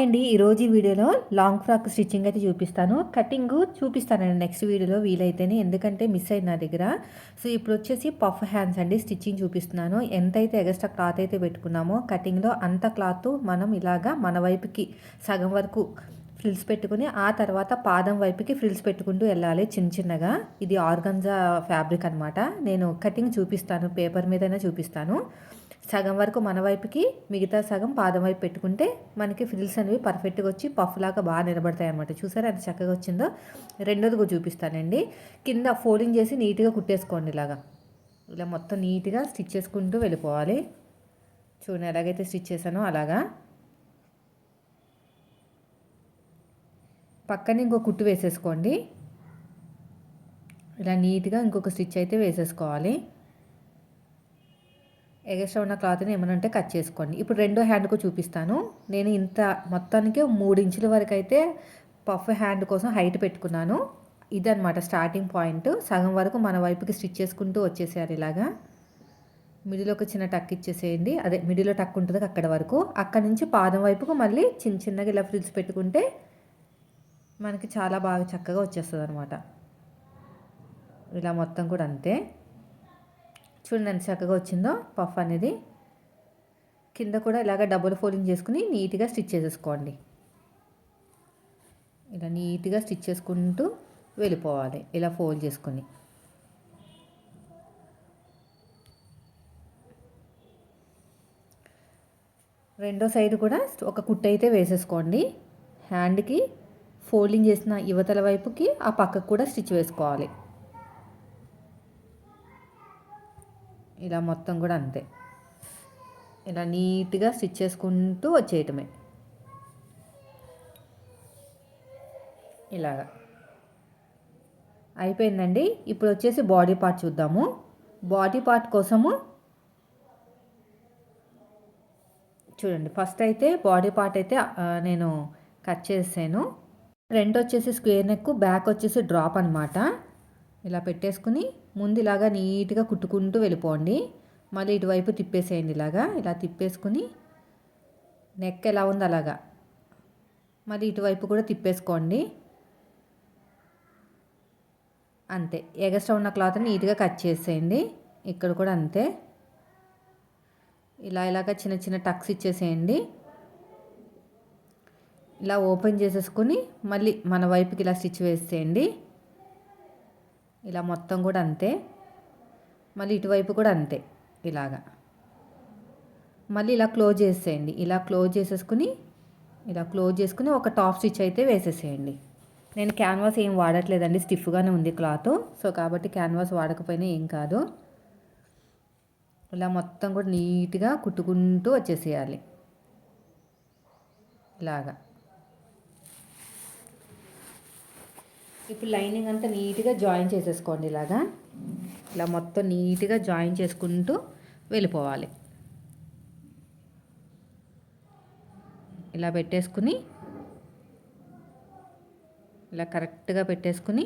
అండి ఈరోజు ఈ వీడియోలో లాంగ్ ఫ్రాక్ స్టిచ్చింగ్ అయితే చూపిస్తాను. కటింగ్ చూపిస్తానండి నెక్స్ట్ వీడియోలో వీలైతేనే ఎందుకంటే మిస్ అయింది నా దగ్గర. సో ఇప్పుడు వచ్చేసి పఫ్ హ్యాండ్స్ అండి స్టిచ్చింగ్ చూపిస్తున్నాను. ఎంతైతే ఎగస్ట్రా క్లాత్ అయితే పెట్టుకున్నామో కటింగ్లో అంత క్లాత్ మనం ఇలాగా మన వైపుకి సగం వరకు ఫ్రిల్స్ పెట్టుకుని ఆ తర్వాత పాదం వైపుకి ఫ్రిల్స్ పెట్టుకుంటూ వెళ్ళాలి చిన్న చిన్నగా. ఇది ఆర్గంజా ఫ్యాబ్రిక్ అనమాట నేను కటింగ్ చూపిస్తాను పేపర్ మీదైనా చూపిస్తాను. సగం వరకు మన వైపుకి మిగతా సగం పాదం వైపు పెట్టుకుంటే మనకి ఫ్రిల్స్ అనేవి పర్ఫెక్ట్గా వచ్చి పఫ్ లాగా బాగా నిలబడతాయి అనమాట చూసారా ఎంత చక్కగా వచ్చిందో? రెండోది కూడా చూపిస్తానండి. కింద ఫోల్డింగ్ చేసి నీట్గా కుట్టేసుకోండి ఇలాగా. ఇలా మొత్తం నీట్గా స్టిచ్ చేసుకుంటూ వెళ్ళిపోవాలి. చూడండి ఎలాగైతే స్టిచ్ చేశానో అలాగా. పక్కన ఇంకో కుట్టు వేసేసుకోండి. ఇలా నీట్గా ఇంకొక స్టిచ్ అయితే వేసేసుకోవాలి. ఎగస్ట్రా ఉన్న క్లాత్ని ఏమైనా అంటే కట్ చేసుకోండి. ఇప్పుడు రెండో హ్యాండ్కు చూపిస్తాను. నేను ఇంత మొత్తానికి మూడు ఇంచుల వరకు అయితే పఫ్ హ్యాండ్ కోసం హైట్ పెట్టుకున్నాను. ఇదనమాట స్టార్టింగ్ పాయింట్. సగం వరకు మన వైపుకి స్టిచ్ చేసుకుంటూ వచ్చేసేయాలి ఇలాగా. మిడిలో ఒక చిన్న టక్ ఇచ్చేసేయండి. అదే మిడిలో టక్ ఉంటుంది అక్కడ వరకు. అక్కడ నుంచి పాదం వైపుకు మళ్ళీ చిన్న చిన్నగా ఇలా ఫ్రిల్స్ పెట్టుకుంటే మనకి చాలా బాగా చక్కగా వచ్చేస్తుంది అనమాట ఇలా మొత్తం కూడా అంతే. చూడండి ఎంత చక్కగా వచ్చిందో పఫ్ అనేది. కింద కూడా ఇలాగ డబుల్ ఫోల్డింగ్ చేసుకుని నీట్గా స్టిచ్ చేసేసుకోండి. ఇలా నీట్గా స్టిచ్ చేసుకుంటూ వెళ్ళిపోవాలి ఇలా ఫోల్డ్ చేసుకొని. రెండో సైడ్ కూడా ఒక కుట్ట అయితే వేసేసుకోండి. హ్యాండ్కి ఫోల్డింగ్ చేసిన యువతల వైపుకి ఆ పక్కకు కూడా స్టిచ్ వేసుకోవాలి. ఇలా మొత్తం కూడా అంతే. ఇలా నీట్గా స్టిచ్ చేసుకుంటూ వచ్చేయటమే. ఇలాగా. అయిపోయిందండి. ఇప్పుడు వచ్చేసి బాడీ పార్ట్ చూద్దాము. బాడీ పార్ట్ కోసము చూడండి. ఫస్ట్ అయితే బాడీ పార్ట్ అయితే నేను కట్ చేసాను ఫ్రంట్ వచ్చేసి స్క్వేర్ నెక్ బ్యాక్ వచ్చేసి డ్రాప్ అనమాట ఇలా పెట్టేసుకుని ముందు ఇలాగా నీట్గా కుట్టుకుంటూ వెళ్ళిపోండి. మళ్ళీ ఇటువైపు తిప్పేసేయండి ఇలాగా. ఇలా తిప్పేసుకుని నెక్ ఎలా ఉంది అలాగా. మళ్ళీ ఇటువైపు కూడా తిప్పేసుకోండి. అంతే. ఎగస్ట్రా ఉన్న క్లాత్ని నీట్గా కట్ చేసేయండి. ఇక్కడ కూడా అంతే. ఇలా ఇలాగ చిన్న చిన్న టక్స్ ఇచ్చేసేయండి. ఇలా ఓపెన్ చేసేసుకొని మళ్ళీ మన వైపుకి ఇలా స్టిచ్ వేసేయండి. ఇలా మొత్తం కూడా అంతే. మళ్ళీ ఇటువైపు కూడా అంతే ఇలాగా. మళ్ళీ ఇలా క్లోజ్ చేసేయండి. ఇలా క్లోజ్ చేసేసుకుని ఇలా క్లోజ్ చేసుకుని ఒక టాప్ స్టిచ్ అయితే వేసేసేయండి. నేను క్యాన్వాస్ ఏం వాడట్లేదండి. స్టిఫ్గానే ఉంది క్లాత్. సో కాబట్టి క్యాన్వాస్ వాడకపోయినా ఏం కాదు. ఇలా మొత్తం కూడా నీట్గా కుట్టుకుంటూ వచ్చేసేయాలి. ఇలాగా. ఇప్పుడు లైనింగ్ అంతా నీట్గా జాయిన్ చేసేసుకోండి ఇలాగా. ఇలా మొత్తం నీట్గా జాయిన్ చేసుకుంటూ వెళ్ళిపోవాలి. ఇలా పెట్టేసుకుని ఇలా కరెక్ట్గా పెట్టేసుకుని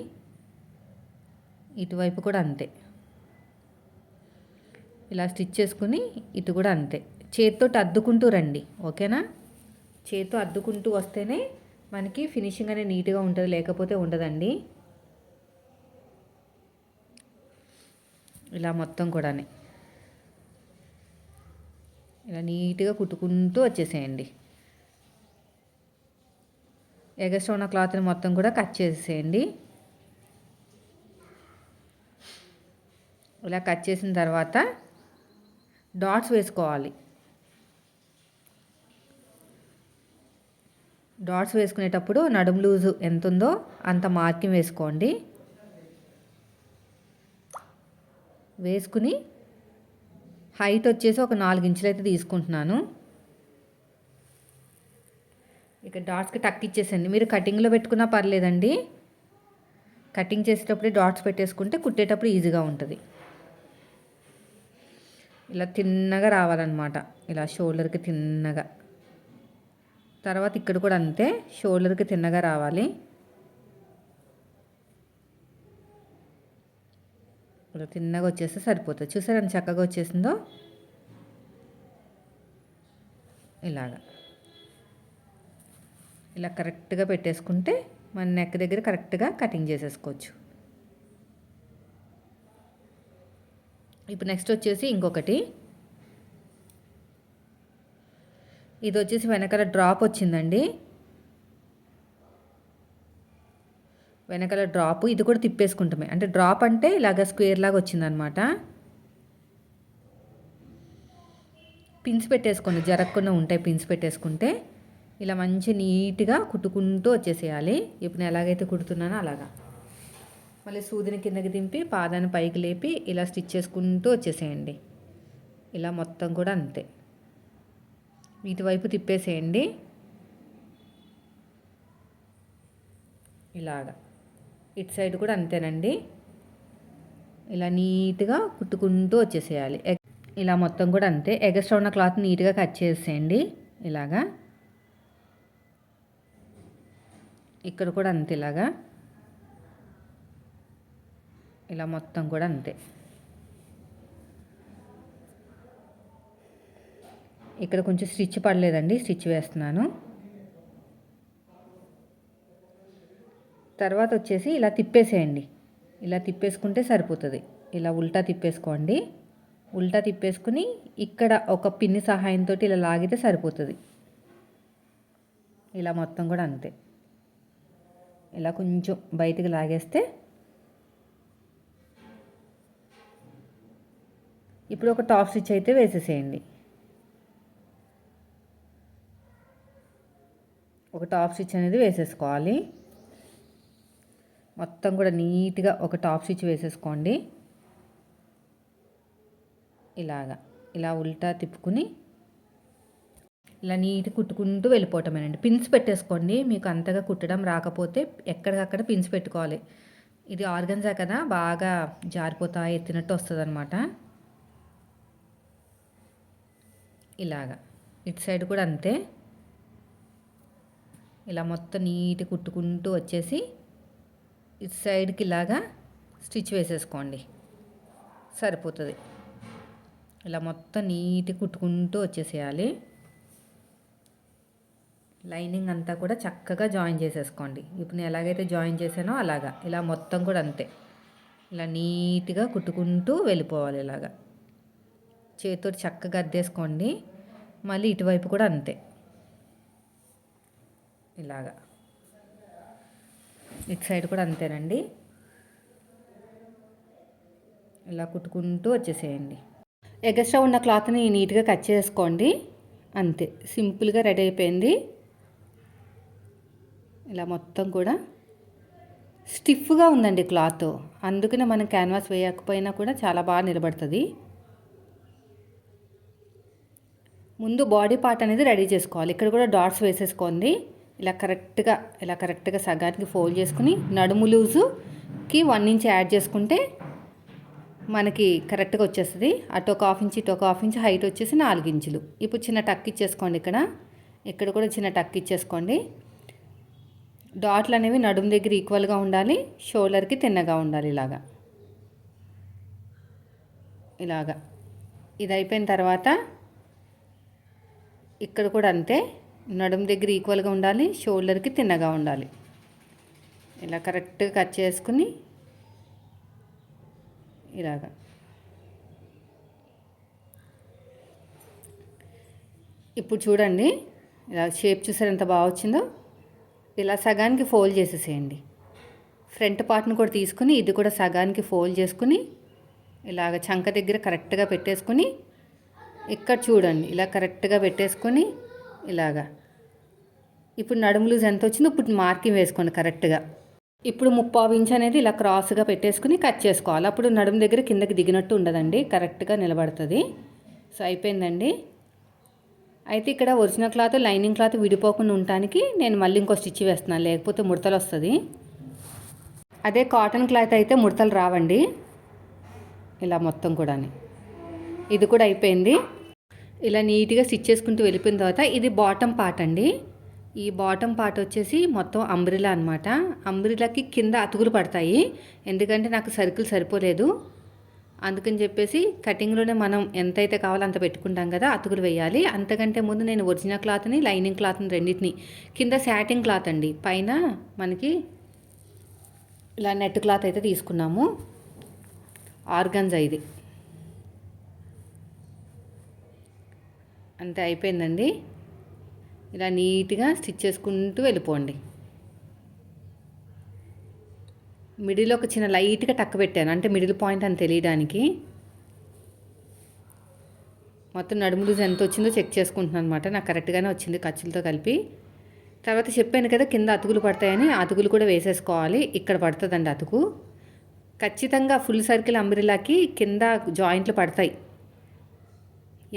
ఇటువైపు కూడా అంతే. ఇలా స్టిచ్ చేసుకుని ఇటు కూడా అంతే. చేతితో అద్దుకుంటూ రండి ఓకేనా? చేతితో అద్దుకుంటూ వస్తేనే మనకి ఫినిషింగ్ అనేది నీట్గా ఉంటుంది లేకపోతే ఉండదండి. ఇలా మొత్తం కూడా ఇలా నీట్గా కుట్టుకుంటూ వచ్చేసేయండి. ఎగస్ట్ ఉన్న క్లాత్ని మొత్తం కూడా కట్ చేసేయండి ఇలా కట్ చేసిన తర్వాత డాట్స్ వేసుకోవాలి. డాట్స్ వేసుకునేటప్పుడు నడుము లూజు ఎంత ఉందో అంత మార్కింగ్ వేసుకోండి. వేసుకుని హైట్ వచ్చేసి ఒక నాలుగు ఇంచులు అయితే తీసుకుంటున్నాను. ఇక డాట్స్కి టక్ ఇచ్చేసండి మీరు కటింగ్లో పెట్టుకున్నా పర్లేదండి. కటింగ్ చేసేటప్పుడే డాట్స్ పెట్టేసుకుంటే కుట్టేటప్పుడు ఈజీగా ఉంటుంది. ఇలా తిన్నగా రావాలన్నమాట. ఇలా షోల్డర్కి తిన్నగా. తర్వాత ఇక్కడ కూడా అంతే. షోల్డర్కి తిన్నగా రావాలి. ఇప్పుడు తిన్నగా వచ్చేస్తే సరిపోతుంది. చూసారని చక్కగా వచ్చేసిందో? ఇలాగా. ఇలా కరెక్ట్గా పెట్టేసుకుంటే మన నెక్ దగ్గర కరెక్ట్గా కటింగ్ చేసేసుకోవచ్చు. ఇప్పుడు నెక్స్ట్ వచ్చేసి ఇంకొకటి. ఇది వచ్చేసి వెనకాల డ్రాప్ వచ్చిందండి. వెనకాల డ్రాప్ ఇది కూడా తిప్పేసుకుంటామే. అంటే డ్రాప్ అంటే ఇలాగ స్క్వేర్ లాగా వచ్చిందనమాట. పిన్స్ పెట్టేసుకోండి. జరగకుండా ఉంటాయి పిన్స్ పెట్టేసుకుంటే. ఇలా మంచి నీట్గా కుట్టుకుంటూ వచ్చేసేయాలి. ఇప్పుడు నేను ఎలాగైతే కుడుతున్నానో అలాగా. మళ్ళీ సూదిని కిందకి దింపి పాదాన్ని పైకి లేపి ఇలా స్టిచ్ చేసుకుంటూ వచ్చేసేయండి. ఇలా మొత్తం కూడా అంతే. ఇటువైపు తిప్పేసేయండి. ఇలాగా. ఇటు సైడ్ కూడా అంతేనండి. ఇలా నీట్గా కుట్టుకుంటూ వచ్చేసేయాలి. ఇలా మొత్తం కూడా అంతే. ఎగస్ట్రా ఉన్న క్లాత్ నీట్గా కట్ చేసేయండి. ఇలాగా. ఇక్కడ కూడా అంతే ఇలాగా. ఇలా మొత్తం కూడా అంతే. ఇక్కడ కొంచెం స్టిచ్ పడలేదండి స్టిచ్ వేస్తున్నాను. తర్వాత వచ్చేసి ఇలా తిప్పేసేయండి. ఇలా తిప్పేసుకుంటే సరిపోతుంది. ఇలా ఉల్టా తిప్పేసుకోండి. ఉల్టా తిప్పేసుకుని ఇక్కడ ఒక పిన్ని సహాయంతో ఇలా లాగితే సరిపోతుంది. ఇలా మొత్తం కూడా అంతే. ఇలా కొంచెం బయటికి లాగేస్తే ఇప్పుడు ఒక టాప్ స్టిచ్ అయితే వేసేసేయండి. ఒక టాప్ స్టిచ్ అనేది వేసేసుకోవాలి. మొత్తం కూడా నీట్గా ఒక టాప్ స్టిచ్ వేసేసుకోండి. ఇలాగా ఇలా ఉల్టా తిప్పుకుని ఇలా నీట్ కుట్టుకుంటూ వెళ్ళిపోవటమేనండి. పిన్స్ పెట్టేసుకోండి. మీకు అంతగా కుట్టడం రాకపోతే ఎక్కడికక్కడ పిన్స్ పెట్టుకోవాలి. ఇది ఆర్గన్జా కదా బాగా జారిపోతా ఎత్తినట్టు వస్తుంది అనమాట ఇలాగా ఇటు సైడ్ కూడా అంతే. ఇలా మొత్తం నీట్ కుట్టుకుంటూ వచ్చేసి ఇటు సైడ్కి ఇలాగా స్టిచ్ వేసేసుకోండి. సరిపోతుంది. ఇలా మొత్తం నీట్ కుట్టుకుంటూ వచ్చేసేయాలి. లైనింగ్ అంతా కూడా చక్కగా జాయిన్ చేసేసుకోండి. ఇప్పుడు నేను ఎలాగైతే జాయిన్ చేశానో అలాగా. ఇలా మొత్తం కూడా అంతే. ఇలా నీట్గా కుట్టుకుంటూ వెళ్ళిపోవాలి ఇలాగా. చేతితో చక్కగా అద్దేసుకోండి. మళ్ళీ ఇటువైపు కూడా అంతే. ఇలాగా. ఇటు సైడ్ కూడా అంతేనండి. ఇలా కుట్టుకుంటూ వచ్చేసేయండి. ఎగస్ట్రా ఉన్న క్లాత్ని నీట్గా కట్ చేసుకోండి. అంతే సింపుల్గా రెడీ అయిపోయింది. ఇలా మొత్తం కూడా స్టిఫ్గా ఉందండి క్లాత్. అందుకనే మనం క్యాన్వాస్ వేయకపోయినా కూడా చాలా బాగా నిలబడుతుంది. ముందు బాడీ పార్ట్ అనేది రెడీ చేసుకోవాలి. ఇక్కడ కూడా డాట్స్ వేసేసుకోండి. ఇలా కరెక్ట్గా ఇలా కరెక్ట్గా సగానికి ఫోల్డ్ చేసుకుని నడుము లూజుకి వన్ ఇంచ్ యాడ్ చేసుకుంటే మనకి కరెక్ట్గా వచ్చేస్తుంది. అటు ఒక హాఫ్ ఇంచ్ ఇటు ఒక హాఫ్ ఇంచ్ హైట్ వచ్చేసి నాలుగు ఇంచులు. ఇప్పుడు చిన్న టక్ ఇచ్చేసుకోండి ఇక్కడ. ఇక్కడ కూడా చిన్న టక్ ఇచ్చేసుకోండి. డాట్లు అనేవి నడుము దగ్గర ఈక్వల్గా ఉండాలి షోల్డర్కి తిన్నగా ఉండాలి ఇలాగా. ఇలాగా. ఇది అయిపోయిన తర్వాత ఇక్కడ కూడా అంతే. నడుము దగ్గర ఈక్వల్గా ఉండాలి షోల్డర్కి తిన్నగా ఉండాలి. ఇలా కరెక్ట్గా కట్ చేసుకుని ఇలాగా. ఇప్పుడు చూడండి ఇలా షేప్ చూసారు ఎంత బాగా వచ్చిందో? ఇలా సగానికి ఫోల్డ్ చేసేసేయండి. ఫ్రంట్ పార్ట్ని కూడా తీసుకుని ఇది కూడా సగానికి ఫోల్డ్ చేసుకుని ఇలాగ చంక దగ్గర కరెక్ట్గా పెట్టేసుకుని ఇక్కడ చూడండి ఇలా కరెక్ట్గా పెట్టేసుకొని ఇలాగా. ఇప్పుడు నడుము లూజ్ ఎంత వచ్చిందో ఇప్పుడు మార్కింగ్ వేసుకోండి కరెక్ట్గా. ఇప్పుడు ముప్పావు ఇంచ్ అనేది ఇలా క్రాస్గా పెట్టేసుకుని కట్ చేసుకోవాలి. అప్పుడు నడుము దగ్గర కిందకి దిగినట్టు ఉండదండి కరెక్ట్గా నిలబడుతుంది. సో అయిపోయిందండి. అయితే ఇక్కడ ఒరిజినల్ క్లాత్ లైనింగ్ క్లాత్ విడిపోకుండా ఉండటానికి నేను మళ్ళీ ఇంకో స్టిచ్ వేస్తున్నాను లేకపోతే ముడతలు వస్తుంది. అదే కాటన్ క్లాత్ అయితే ముడతలు రావండి. ఇలా మొత్తం కూడా ఇది కూడా అయిపోయింది. ఇలా నీట్గా స్టిచ్ చేసుకుంటూ వెళ్ళిపోయిన తర్వాత ఇది బాటమ్ పార్ట్ అండి. ఈ బాటమ్ పార్ట్ వచ్చేసి మొత్తం అంబ్రిలా అనమాట అంబ్రిలాకి కింద అతుకులు పడతాయి. ఎందుకంటే నాకు సర్కిల్ సరిపోలేదు. అందుకని చెప్పేసి కటింగ్లోనే మనం ఎంతైతే కావాలో అంత పెట్టుకుంటాం కదా అతుకులు వేయాలి. అంతకంటే ముందు నేను ఒరిజినల్ క్లాత్ని లైనింగ్ క్లాత్ని రెండింటిని. కింద శాటింగ్ క్లాత్ అండి. పైన మనకి ఇలా నెట్ క్లాత్ అయితే తీసుకున్నాము. ఆర్గన్జా ఇది. అంతే అయిపోయిందండి. ఇలా నీట్గా స్టిచ్ చేసుకుంటూ వెళ్ళిపోండి. మిడిల్ ఒక చిన్న లైట్గా టక్ పెట్టాను. అంటే మిడిల్ పాయింట్ అని తెలియడానికి. మొత్తం నడుము లూజ్ ఎంత వచ్చిందో చెక్ చేసుకుంటున్నాను అనమాట నాకు కరెక్ట్గానే వచ్చింది ఖర్చులతో కలిపి. తర్వాత చెప్పాను కదా కింద అతుకులు పడతాయని. అతుకులు కూడా వేసేసుకోవాలి. ఇక్కడ పడుతుందండి అతుకు. ఖచ్చితంగా ఫుల్ సర్కిల్ అంబ్రిలాకి కింద జాయింట్లు పడతాయి.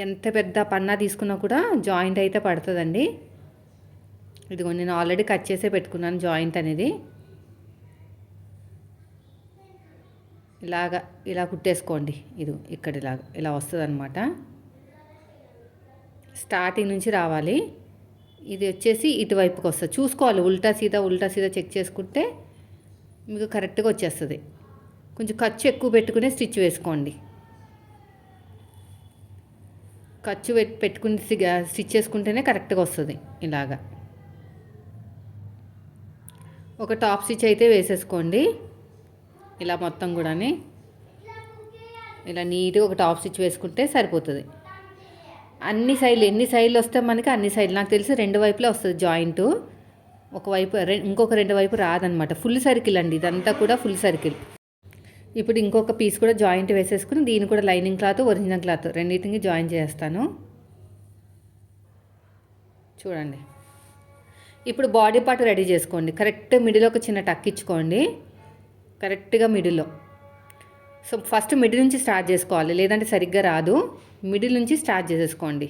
ఎంత పెద్ద పన్నా తీసుకున్నా కూడా జాయింట్ అయితే పడుతుందండి. ఇదిగో నేను ఆల్రెడీ కట్ చేసే పెట్టుకున్నాను జాయింట్ అనేది. ఇలాగా ఇలా కుట్టేసుకోండి. ఇది ఇక్కడ ఇలాగ ఇలా వస్తుంది అనమాట స్టార్టింగ్ నుంచి రావాలి. ఇది వచ్చేసి ఇటువైపుకి వస్తుంది. చూసుకోవాలి ఉల్టా సీదా ఉల్టా సీదా చెక్ చేసుకుంటే మీకు కరెక్ట్గా వచ్చేస్తుంది. కొంచెం ఖర్చు ఎక్కువ పెట్టుకునే స్టిచ్ వేసుకోండి. ఖర్చు పెట్టుకుని స్టిచ్ చేసుకుంటేనే కరెక్ట్గా వస్తుంది ఇలాగా. ఒక టాప్ స్టిచ్ అయితే వేసేసుకోండి. ఇలా మొత్తం కూడా ఇలా నీట్గా ఒక టాప్ స్టిచ్ వేసుకుంటే సరిపోతుంది. అన్ని సైడ్లు ఎన్ని సైడ్లు వస్తే మనకి అన్ని సైడ్లు. నాకు తెలిసి రెండు వైపులే వస్తుంది జాయింట్. ఒకవైపు ఇంకొక రెండు వైపు రాదనమాట. ఫుల్ సర్కిల్ అండి. ఇదంతా కూడా ఫుల్ సర్కిల్. ఇప్పుడు ఇంకొక పీస్ కూడా జాయింట్ వేసేసుకుని దీన్ని కూడా లైనింగ్ క్లాత్ ఒరిజినల్ క్లాత్ రెండింటికి జాయిన్ చేస్తాను. చూడండి. ఇప్పుడు బాడీ పార్ట్ రెడీ చేసుకోండి. కరెక్ట్ మిడిలో ఒక చిన్న టక్ ఇచ్చుకోండి. కరెక్ట్గా మిడిల్లో సో ఫస్ట్ మిడిల్ నుంచి స్టార్ట్ చేసుకోవాలి. లేదంటే సరిగ్గా రాదు. మిడిల్ నుంచి స్టార్ట్ చేసేసుకోండి.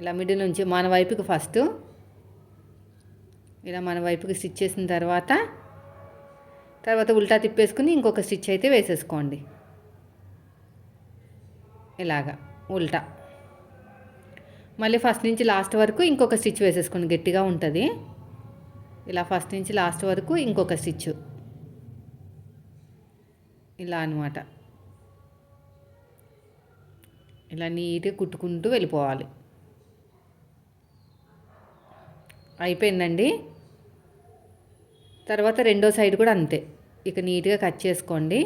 ఇలా మిడిల్ నుంచి మన వైపుకి ఫస్ట్. ఇలా మన వైపుకి స్టిచ్ చేసిన తర్వాత తర్వాత ఉల్టా తిప్పేసుకుని ఇంకొక స్టిచ్ అయితే వేసేసుకోండి. ఇలాగా ఉల్టా. మళ్ళీ ఫస్ట్ నుంచి లాస్ట్ వరకు ఇంకొక స్టిచ్ వేసేసుకోండి గట్టిగా ఉంటుంది. ఇలా ఫస్ట్ నుంచి లాస్ట్ వరకు ఇంకొక స్టిచ్. ఇలా అనమాట ఇలా నీట్గా కుట్టుకుంటూ వెళ్ళిపోవాలి. అయిపోయిందండి? తర్వాత రెండో సైడ్ కూడా అంతే. ఇక నీట్గా కట్ చేసుకోండి.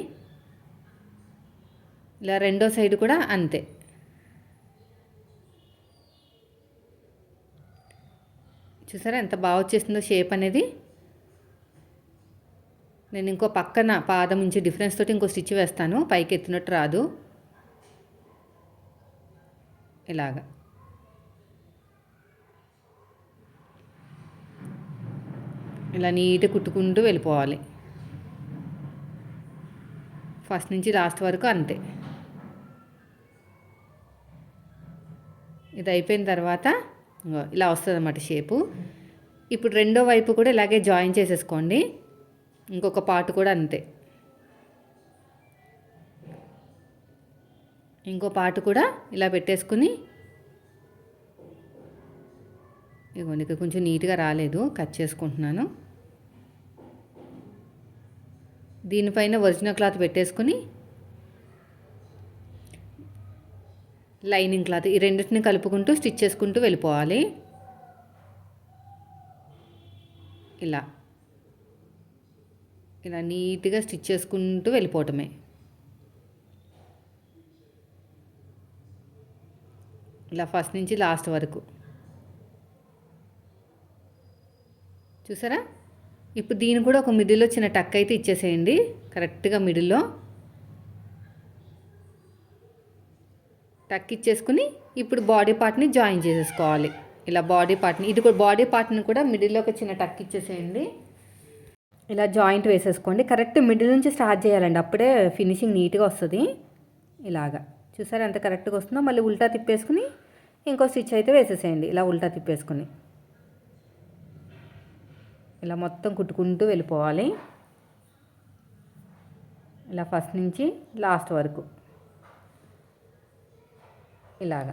ఇలా రెండో సైడ్ కూడా అంతే. చూసారా ఎంత బాగా వచ్చేసిందో షేప్ అనేది? నేను ఇంకో పక్కన పాదం నుంచి డిఫరెన్స్ తోటి ఇంకో స్టిచ్ వేస్తాను. పైకి ఎత్తినట్టు రాదు. ఇలాగా. ఇలా నీట్గా కుట్టుకుంటూ వెళ్ళిపోవాలి. ఫస్ట్ నుంచి లాస్ట్ వరకు అంతే. ఇది అయిపోయిన తర్వాత ఇలా వస్తుంది అన్నమాట షేపు. ఇప్పుడు రెండో వైపు కూడా ఇలాగే జాయిన్ చేసేసుకోండి. ఇంకొక పార్ట్ కూడా అంతే. ఇంకో పార్ట్ కూడా ఇలా పెట్టేసుకుని ఇగో కొంచెం నీట్గా రాలేదు కట్ చేసుకుంటున్నాను. దీనిపైన ఒరిజినల్ క్లాత్ పెట్టేసుకుని లైనింగ్ క్లాత్ ఈ రెండింటిని కలుపుకుంటూ స్టిచ్ చేసుకుంటూ వెళ్ళిపోవాలి. ఇలా. ఇలా నీట్గా స్టిచ్ చేసుకుంటూ వెళ్ళిపోవటమే. ఇలా ఫస్ట్ నుంచి లాస్ట్ వరకు. చూసారా? ఇప్పుడు దీని కూడా ఒక మిడిల్లో చిన్న టక్ అయితే ఇచ్చేసేయండి. కరెక్ట్గా మిడిల్లో. టక్ ఇచ్చేసుకుని ఇప్పుడు బాడీ పార్ట్ని జాయిన్ చేసేసుకోవాలి. ఇలా బాడీ పార్ట్ని ఇది కూడా బాడీ పార్ట్ని కూడా మిడిల్లో ఒక చిన్న టక్ ఇచ్చేసేయండి. ఇలా జాయింట్ వేసేసుకోండి. కరెక్ట్ మిడిల్ నుంచి స్టార్ట్ చేయాలండి. అప్పుడే ఫినిషింగ్ నీట్గా వస్తుంది. ఇలాగా. చూసారా ఎంత కరెక్ట్గా వస్తుందో? మళ్ళీ ఉల్టా తిప్పేసుకుని ఇంకో స్టిచ్ అయితే వేసేసేయండి. ఇలా ఉల్టా తిప్పేసుకుని. ఇలా మొత్తం కుట్టుకుంటూ వెళ్ళిపోవాలి. ఇలా ఫస్ట్ నుంచి లాస్ట్ వరకు. ఇలాగ.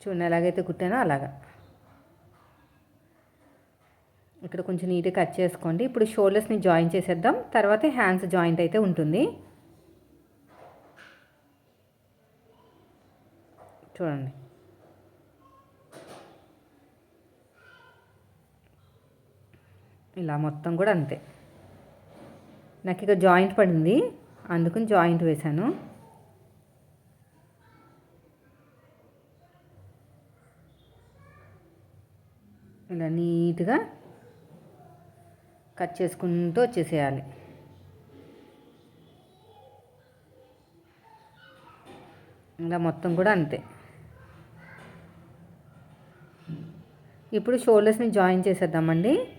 చూడండి ఎలాగైతే కుట్టానో అలాగా. ఇక్కడ కొంచెం నీట్గా కట్ చేసుకోండి. ఇప్పుడు షోల్డర్స్ని జాయిన్ చేసేద్దాం. తర్వాత హ్యాండ్స్ జాయింట్ అయితే ఉంటుంది. చూడండి. ఇలా మొత్తం కూడా అంతే. నాకు ఇక జాయింట్ పడింది. అందుకని జాయింట్ వేశాను. ఇలా నీట్గా కట్ చేసుకుంటూ వచ్చేసేయాలి. ఇలా మొత్తం కూడా అంతే. ఇప్పుడు షోల్డర్స్ని జాయిన్ చేసేద్దామండి.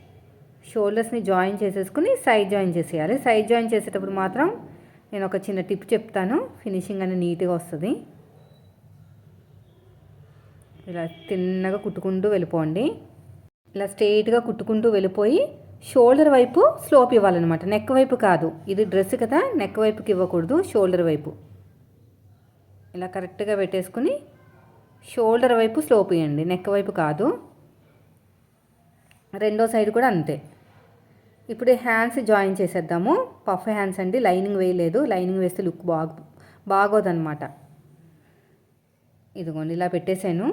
షోల్డర్స్ని జాయిన్ చేసేసుకుని సైడ్ జాయిన్ చేసేయాలి. సైడ్ జాయిన్ చేసేటప్పుడు మాత్రం నేను ఒక చిన్న టిప్ చెప్తాను. ఫినిషింగ్ అనేది నీట్గా వస్తుంది. ఇలా తిన్నగా కుట్టుకుంటూ వెళ్ళిపోండి. ఇలా స్ట్రెయిట్గా కుట్టుకుంటూ వెళ్ళిపోయి షోల్డర్ వైపు స్లోప్ ఇవ్వాలన్నమాట. నెక్ వైపు కాదు. ఇది డ్రెస్ కదా నెక్ వైపుకి ఇవ్వకూడదు షోల్డర్ వైపు. ఇలా కరెక్ట్గా పెట్టేసుకుని షోల్డర్ వైపు స్లోప్ ఇవ్వండి నెక్ వైపు కాదు. రెండో సైడ్ కూడా అంతే. ఇప్పుడు హ్యాండ్స్ జాయిన్ చేసేద్దాము. పఫ్ హ్యాండ్స్ అండి లైనింగ్ వేయలేదు. లైనింగ్ వేస్తే లుక్ బాగు బాగోదన్నమాట. ఇదిగోండి ఇలా పెట్టేశాను.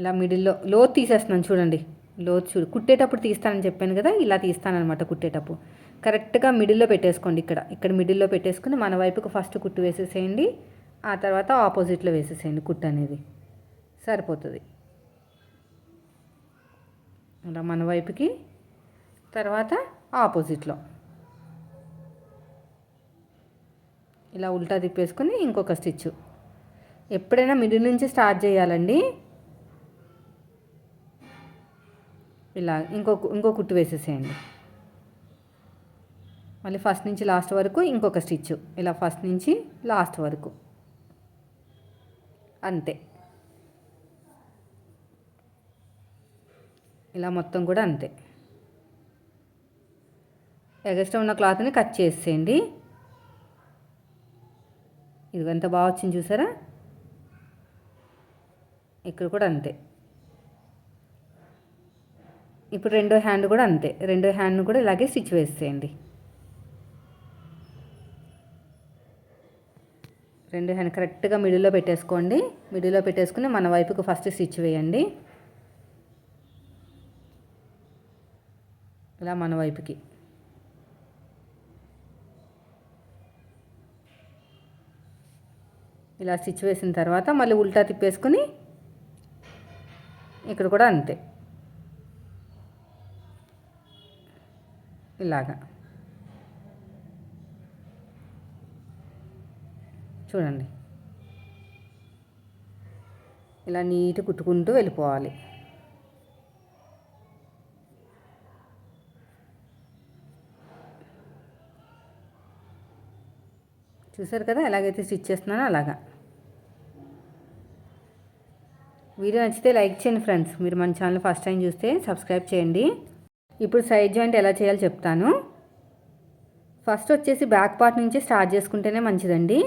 ఇలా మిడిల్లో లోత్ తీసేస్తున్నాను చూడండి. లోత్ చూడు కుట్టేటప్పుడు తీస్తానని చెప్పాను కదా ఇలా తీస్తానమాట కుట్టేటప్పుడు. కరెక్ట్గా మిడిల్లో పెట్టేసుకోండి ఇక్కడ. ఇక్కడ మిడిల్లో పెట్టేసుకుని మన వైపుకు ఫస్ట్ కుట్టు వేసేసేయండి. ఆ తర్వాత ఆపోజిట్లో వేసేసేయండి కుట్టు అనేది. సరిపోతుంది. అలా మన వైపుకి తర్వాత ఆపోజిట్లో. ఇలా ఉల్టా తిప్పేసుకుని ఇంకొక స్టిచ్. ఎప్పుడైనా మిడిల్ నుంచి స్టార్ట్ చేయాలండి. ఇలా ఇంకో ఇంకో కుట్టు వేసేసేయండి. మళ్ళీ ఫస్ట్ నుంచి లాస్ట్ వరకు ఇంకొక స్టిచ్. ఇలా ఫస్ట్ నుంచి లాస్ట్ వరకు. అంతే. ఇలా మొత్తం కూడా అంతే. ఎగస్ట్రా ఉన్న క్లాత్ని కట్ చేసేయండి. ఇది ఎంత బాగా వచ్చింది చూసారా? ఇక్కడ కూడా అంతే. ఇప్పుడు రెండో హ్యాండ్ కూడా అంతే. రెండో హ్యాండ్ను కూడా ఇలాగే స్టిచ్ వేసేయండి. రెండు హ్యాండ్ కరెక్ట్గా మిడిల్లో పెట్టేసుకోండి. మిడిల్లో పెట్టేసుకుని మన వైపుకు ఫస్ట్ స్టిచ్ వేయండి. ఇలా మన వైపుకి. ఇలా స్టిచ్ వేసిన తర్వాత మళ్ళీ ఉల్టా తిప్పేసుకుని ఇక్కడ కూడా అంతే. ఇలాగా. చూడండి. ఇలా నీట్ కుట్టుకుంటూ వెళ్ళిపోవాలి. చూసారు కదా ఎలాగైతే స్టిచ్ చేస్తున్నానో అలాగా. వీడియో నచ్చితే లైక్ చేయండి ఫ్రెండ్స్. మీరు మన ఛానల్ ఫస్ట్ టైం చూస్తే సబ్స్క్రైబ్ చేయండి. ఇప్పుడు సైడ్ జాయింట్ ఎలా చేయాలో చెప్తాను. ఫస్ట్ వచ్చేసి బ్యాక్ పార్ట్ నుంచి స్టార్ట్ చేసుకుంటేనే మంచిదండి.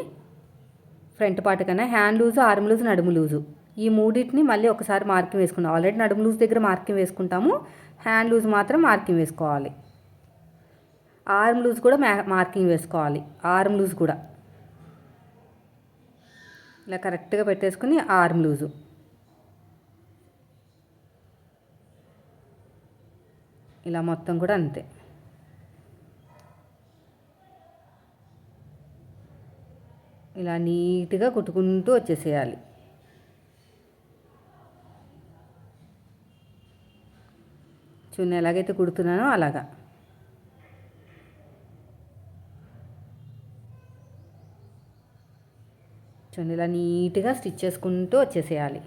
ఫ్రంట్ పార్ట్ కన్నా హ్యాండ్ లూజు ఆర్మ్ లూజు నడుము లూజు. ఈ మూడింటిని మళ్ళీ ఒకసారి మార్కింగ్ వేసుకుంటాం ఆల్రెడీ నడుము లూజ్ దగ్గర మార్కింగ్ వేసుకుంటాము. హ్యాండ్ లూజ్ మాత్రం మార్కింగ్ వేసుకోవాలి. ఆర్మ్ లూజ్ కూడా మార్కింగ్ వేసుకోవాలి. ఆర్మ్ లూజ్ కూడా. ఇలా కరెక్ట్గా పెట్టేసుకుని ఆర్మ్ లూజు. ఇలా మొత్తం కూడా అంతే. ఇలా నీట్గా కుట్టుకుంటూ వచ్చేసేయాలి. చూడండి ఎలాగైతే కుడుతున్నానో అలాగా. చూడండి ఇలా నీట్గా స్టిచ్ చేసుకుంటూ వచ్చేసేయాలి.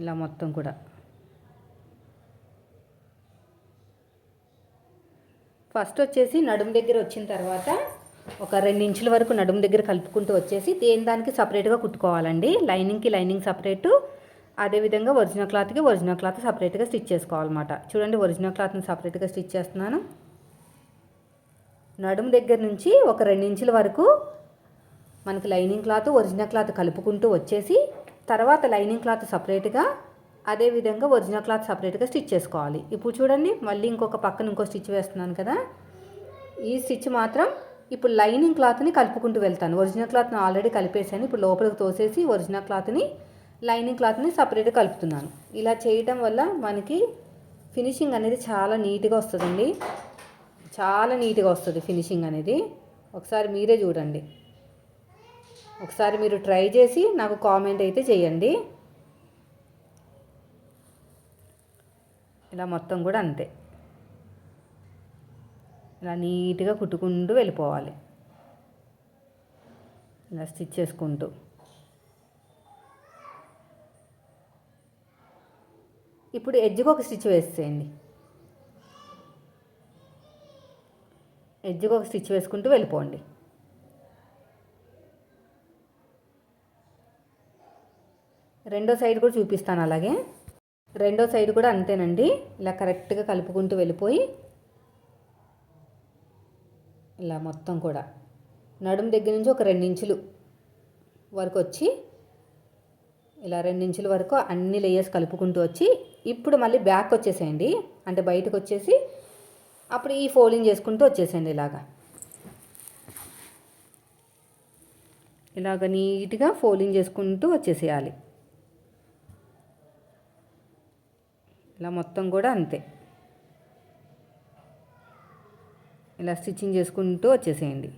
ఇలా మొత్తం కూడా. ఫస్ట్ వచ్చేసి నడుము దగ్గర వచ్చిన తర్వాత ఒక రెండు ఇంచుల వరకు నడుము దగ్గర కలుపుకుంటూ వచ్చేసి దేని దానికి సపరేట్గా కుట్టుకోవాలండి? లైనింగ్కి లైనింగ్ సపరేటు అదేవిధంగా ఒరిజినల్ క్లాత్కి ఒరిజినల్ క్లాత్ సపరేట్గా స్టిచ్ చేసుకోవాలన్నమాట. చూడండి ఒరిజినల్ క్లాత్ని సపరేట్గా స్టిచ్ చేస్తున్నాను. నడుము దగ్గర నుంచి ఒక రెండు ఇంచుల వరకు మనకి లైనింగ్ క్లాత్ ఒరిజినల్ క్లాత్ కలుపుకుంటూ వచ్చేసి తర్వాత లైనింగ్ క్లాత్ సపరేట్గా అదేవిధంగా ఒరిజినల్ క్లాత్ సపరేట్గా స్టిచ్ చేసుకోవాలి. ఇప్పుడు చూడండి మళ్ళీ ఇంకొక పక్కన ఇంకో స్టిచ్ వేస్తున్నాను కదా. ఈ స్టిచ్ మాత్రం ఇప్పుడు లైనింగ్ క్లాత్ని కలుపుకుంటూ వెళ్తాను. ఒరిజినల్ క్లాత్ని ఆల్రెడీ కలిపేసాను ఇప్పుడు లోపలికి తోసేసి ఒరిజినల్ క్లాత్ని లైనింగ్ క్లాత్ని సపరేట్గా కలుపుతున్నాను. ఇలా చేయటం వల్ల మనకి ఫినిషింగ్ అనేది చాలా నీట్గా వస్తుందండి. చాలా నీట్గా వస్తుంది ఫినిషింగ్ అనేది. ఒకసారి మీరే చూడండి. ఒకసారి మీరు ట్రై చేసి నాకు కామెంట్ అయితే చేయండి. ఇలా మొత్తం కూడా అంతే. ఇలా నీట్గా కుట్టుకుంటూ వెళ్ళిపోవాలి. ఇలా స్టిచ్ చేసుకుంటూ. ఇప్పుడు ఎడ్జ్కి ఒక స్టిచ్ వేసేయండి. ఎడ్జ్కి ఒక స్టిచ్ వేసుకుంటూ వెళ్ళిపోండి. రెండో సైడ్ కూడా చూపిస్తాను అలాగే. రెండో సైడ్ కూడా అంతేనండి. ఇలా కరెక్ట్గా కలుపుకుంటూ వెళ్ళిపోయి ఇలా మొత్తం కూడా నడుము దగ్గర నుంచి ఒక ఇంచులు వరకు వచ్చి ఇలా ఇంచుల వరకు అన్ని లేయర్స్ కలుపుకుంటూ వచ్చి ఇప్పుడు మళ్ళీ బ్యాక్ వచ్చేసేయండి. అంటే బయటకు వచ్చేసి అప్పుడు ఈ ఫోల్డింగ్ చేసుకుంటూ వచ్చేసేయండి ఇలాగా. ఇలాగ నీట్గా ఫోల్డింగ్ చేసుకుంటూ వచ్చేసేయాలి. ఇలా మొత్తం కూడా అంతే. ఇలా స్టిచ్చింగ్ చేసుకుంటూ వచ్చేసేయండి.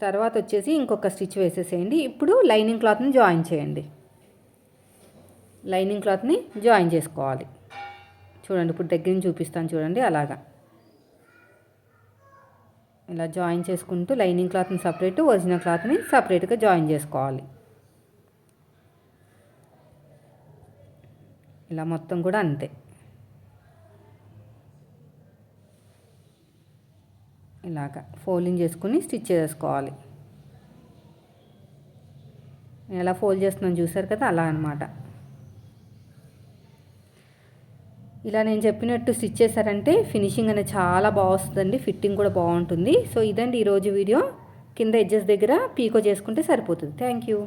తర్వాత వచ్చేసి ఇంకొక స్టిచ్ వేసేసేయండి. ఇప్పుడు లైనింగ్ క్లాత్ని జాయిన్ చేయండి. లైనింగ్ క్లాత్ని జాయిన్ చేసుకోవాలి. చూడండి ఇప్పుడు దగ్గర నుంచి చూపిస్తాను చూడండి అలాగా. ఇలా జాయిన్ చేసుకుంటూ లైనింగ్ క్లాత్ని సపరేట్ ఒరిజినల్ క్లాత్ని సపరేట్గా జాయిన్ చేసుకోవాలి. ఇలా మొత్తం కూడా అంతే. ఇలాగ ఫోల్డింగ్ చేసుకుని స్టిచ్ చేసుకోవాలి. నేను ఎలా ఫోల్డ్ చేస్తున్నాను చూసారు కదా అలా అనమాట ఇలా నేను చెప్పినట్టు స్టిచ్ చేశారంటే ఫినిషింగ్ అనేది చాలా బాగుంటుందండి ఫిట్టింగ్ కూడా బాగుంటుంది. సో ఇదండి ఈరోజు వీడియో. కింద ఎడ్జెస్ దగ్గర పీకో చేసుకుంటే సరిపోతుంది. Thank you.